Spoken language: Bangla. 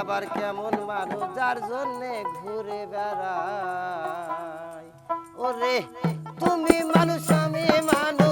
আবার কেমন মানুষ যার জন্যে ঘুরে বেড়ায়? ওরে তুমি মানুষ আমি মানুষ।